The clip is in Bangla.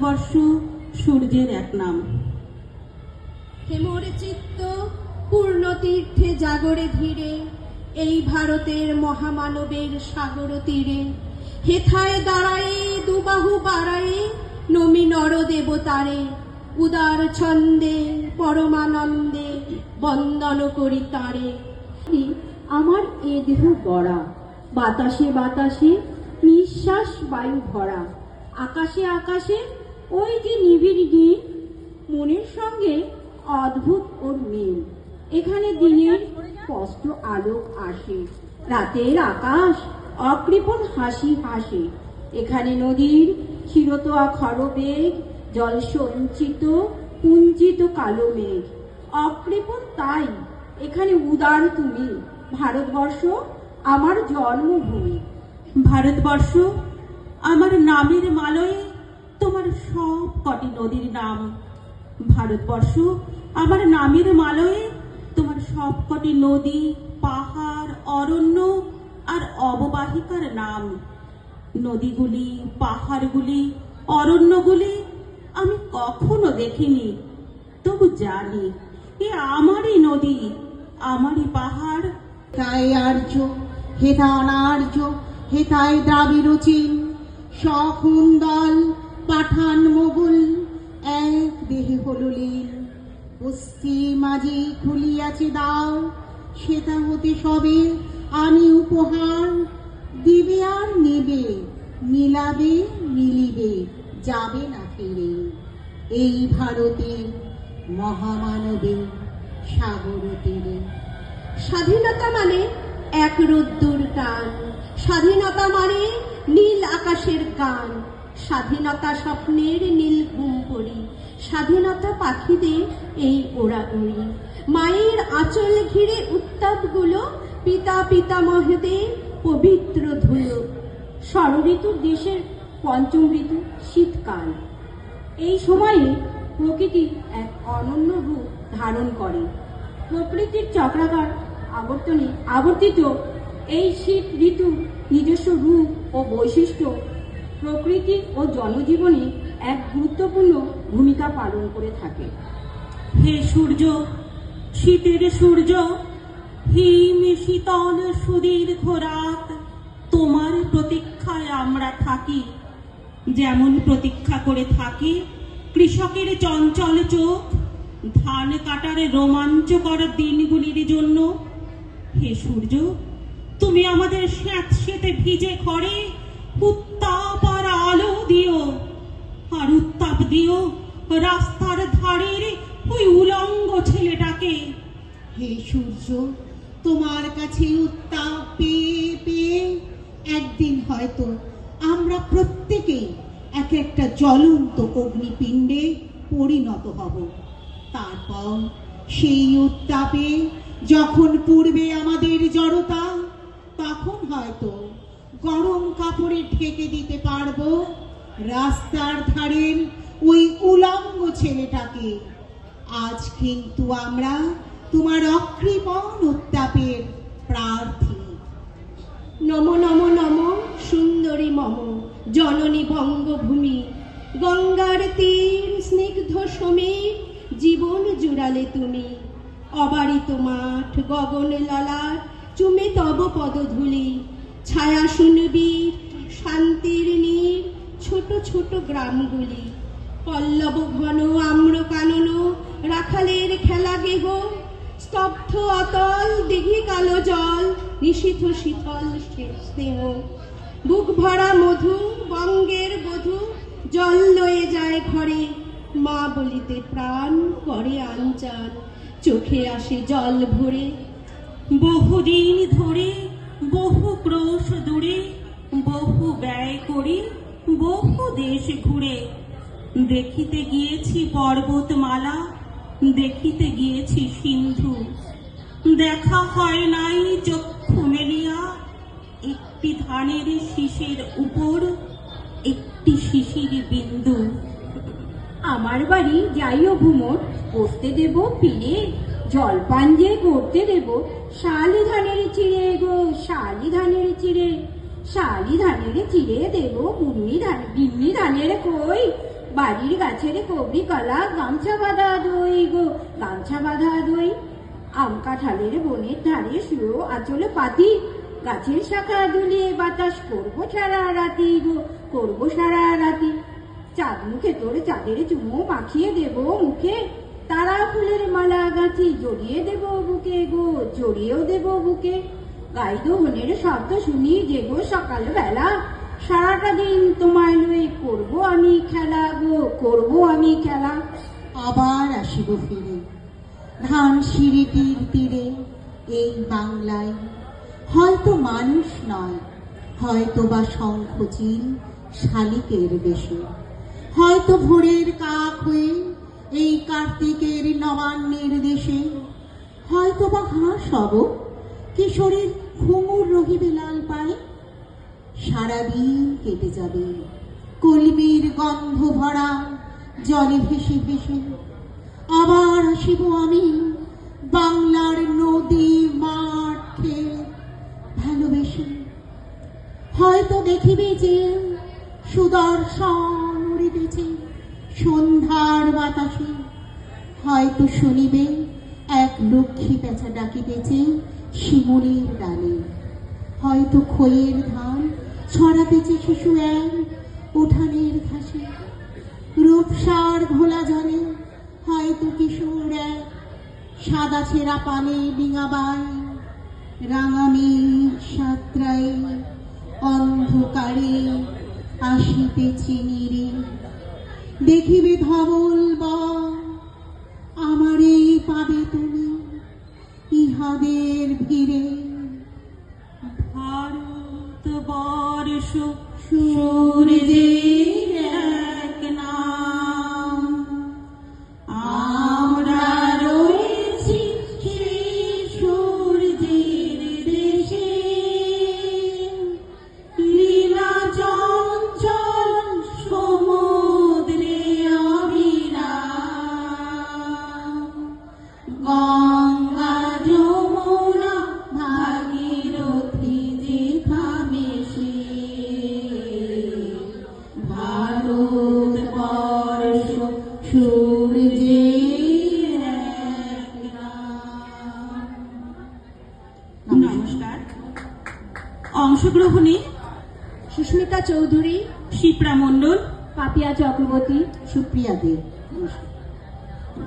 ভারতবর্ষ সূর্যের এক নাম। হেমর চিত্ত পূর্ণ তীর্থে জাগরে ধীরে এই ভারতের মহামানবের সাগর তীরে। হেথায় দাঁড়ায়ে দুবাহু বাড়ায়ে নমি নর দেবতারে। উদার ছন্দে পরমানন্দে বন্দন করি তারে। আমার এ দেহ গড়া বাতাসে বাতাসে নিঃশ্বাস বায়ু ভরা। আকাশে আকাশে ওই যে নিবিড় নীল মনের সঙ্গে অদ্ভুত ওর মিল। এখানে দিনের স্পষ্ট আলোক আসে, রাতের আকাশ অকৃপণ হাসি হাসে। এখানে নদীর ক্ষীরতোয়া খরবেগ জল সঞ্চিত, পুঞ্জিত কালো মেঘ। অকৃপণ তাই এখানে উদার তুমি, ভারতবর্ষ আমার জন্মভূমি। ভারতবর্ষ আমার নামের মালয়ে তোমার সব কটি নদীর নাম। ভারতবর্ষ, আমার নামের মালয়ে তোমার সব কটি নদী, পাহাড়, অরণ্য আর অববাহিকার নাম। নদীগুলি, পাহাড়গুলি, অরণ্যগুলি আমি কখনো দেখিনি। তবু জানি, এ আমারই নদী, আমারই পাহাড়। তাই আর্য হেথা অনার্য হেথায় দ্রাবিড় চীন। সখুন দল পাঠান মোগল, এক দেহে হল লীন পশ্চিম খুলিয়াছে দাও, সেটা হতে সবে আমি উপহার। দিবে আর নেবে, মিলাবে, মিলিবে, যাবে না ফিরে। এই ভারতে, মহামানবে, সাগর তীরে। স্বাধীনতা মানে এক রোদ্দুর টান। স্বাধীনতা মানে নীল আকাশের গান স্বাধীনতা স্বপ্নের নীল ঘুম পড়ি। স্বাধীনতা পাখিদের এই ওড়াউড়ি। মায়ের আঁচল ঘিরে উত্তাপগুলো পিতা পিতামহদের পবিত্র ধুলো। ষড়ঋতুর দেশের পঞ্চম ঋতু শীতকাল। এই সময়ে প্রকৃতি এক অনন্য রূপ ধারণ করে। প্রকৃতির চক্রাকার আবর্তনে আবর্তিত এই শীত ঋতু নিজস্ব রূপ ও বৈশিষ্ট্য প্রকৃতি ও জনজীবনে এক গুরুত্বপূর্ণ ভূমিকা পালন করে থাকে। হে সূর্য, শীতের সূর্য হিম শীতল সুদীর্ঘ রাত, তোমার প্রতীক্ষায় আমরা থাকি। যেমন প্রতীক্ষা করে থাকে কৃষকের চঞ্চল চোখ, ধান কাটার রোমাঞ্চকর দিনগুলির জন্য। হে সূর্য, তুমি আমাদের স্যাঁত সেতে ভিজে খড়ে উত্তাপ দিও, আর উত্তাপ দিও, রাস্তার ধারের ওই উলঙ্গ ছেলেটাকে। হে সূর্য, তোমার কাছে উত্তাপ পেয়ে পেয়ে একদিন হয়তো আমরা প্রত্যেকেই এক একটা জ্বলন্ত অগ্নিপিণ্ডে পরিণত হব। তারপর সেই উত্তাপে যখন পূর্বে আমাদের জড়তা, তখন হয়তো গরম কাপড়ে ঢেকে দিতে পারব। রাস্তার ধারের ওই উলঙ্গ ছেলেটাকে। আজ কিন্তু আমরা তোমার অকৃপণ উত্তাপের প্রার্থী। নম নম নম, সুন্দরী মম, জননী বঙ্গভূমি। গঙ্গার তীর স্নিগ্ধ সমীর জীবন জুড়ালে তুমি। অবারিত মাঠ গগন ললাট চুমে তব পদধূলি। ছায়া শুনবীর ছোট গ্রামগুলি। পল্লব ঘন আম্র কানন রাখালের খেলা গেহ, স্তব্ধ অতল, দিঘি কালো জল নিশীথ শীতল স্নেহ বুক ভরা মধু, বঙ্গের বধু, জল লয়ে যায় ঘরে। মা বলিতে প্রাণ করে আনচান চোখে আসে জল ভরে। বহুদিন ধরে বহু ক্রোশ দূরে, বহু ব্যয় করে বহু দেশ ঘুরে। দেখিতে গিয়েছি পর্বতমালা, দেখিতে গিয়েছি সিন্ধু। দেখা হয় নাই চক্ষু মেলিয়া, একটি ধানের শিশির উপর, একটি শিশির বিন্দু। আমার বাড়ি যাইও ভুমর, করতে দেব ফিরে জলপান যে করতে দেব শালি ধানের চিড়ে গো শালি ধানের চিড়ে। শালি ধানের চিড়ে দেব মুন্নি ধান গিন্নি ধানের কই বাড়ির গাছের কবরি কলা গামছা বাঁধা দই গো গামছা বাঁধা দই আম কাঁঠালের বনের ধারে শুয়েও আঁচলে পাতি গাছের শাখা দুলিয়ে বাতাস করব সারা রাতি গো করব সারা রাতি চাঁদ মুখে তোর চাঁদের চুমো মাখিয়ে দেব মুখে তারা ফুলের মালা গাছি জড়িয়ে দেব বুকে গো জড়িয়েও দেব বুকে গাই দোহনের শব্দ শুনি যে গো সকাল বেলা সারাটা দিন তোমায় লয়ে করব আমি খেলা গো, করব আমি খেলা। আবার আসিব ফিরে, ধান সিঁড়িটির তীরে এই বাংলায়। হয়তো মানুষ নয় হয়তো বা শঙ্খচিল শালিকের বেশে। হয়তো ভোরের কাক হয়ে এই কার্তিকের নবান্নের দেশে। হয়তো বা হাঁস হব কিশোরীর ঘুঙুর রহিবে লাল পায়ে সারাদিন কেটে যাবে। কলবির গন্ধ ভরা জলে ভেসে ভেসে। আবার আসিব আমি বাংলার নদী মাঠে ভালোবেসে। হয়তো দেখিবে যে সুদর্শন উড়িতেছে সন্ধ্যার বাতাসে। হয়তো শুনিবে এক লক্ষ্মী পেঁচা ডাকিতেছে শিমুলের ডালে। হয়তো খইয়ের ধান ছড়াতেছে শিশু এক উঠানের ঘাসে। রূপসার ঘোলা জলে হয়তো কিশোর এক সাদা ছেঁড়া পানে ডিঙাবাই রাঙামি সাতরাই অন্ধকারে আসিতেছি নিরে। দেখিবে ধবল বন, আমারে পাবে তুমি ইহাদের ভিড়ে ভারত বর্ষ সূর্যের এক নাম। আমরা রয়েছি সূর্যের দেশে। লীলা চঞ্চল সমুদ্রে অবিরাম গঙ্গা অংশগ্রহণে সুস্মিতা চৌধুরী শিপ্রা মণ্ডল পাপিয়া চক্রবর্তী সুপ্রিয়া দে। নমস্কার।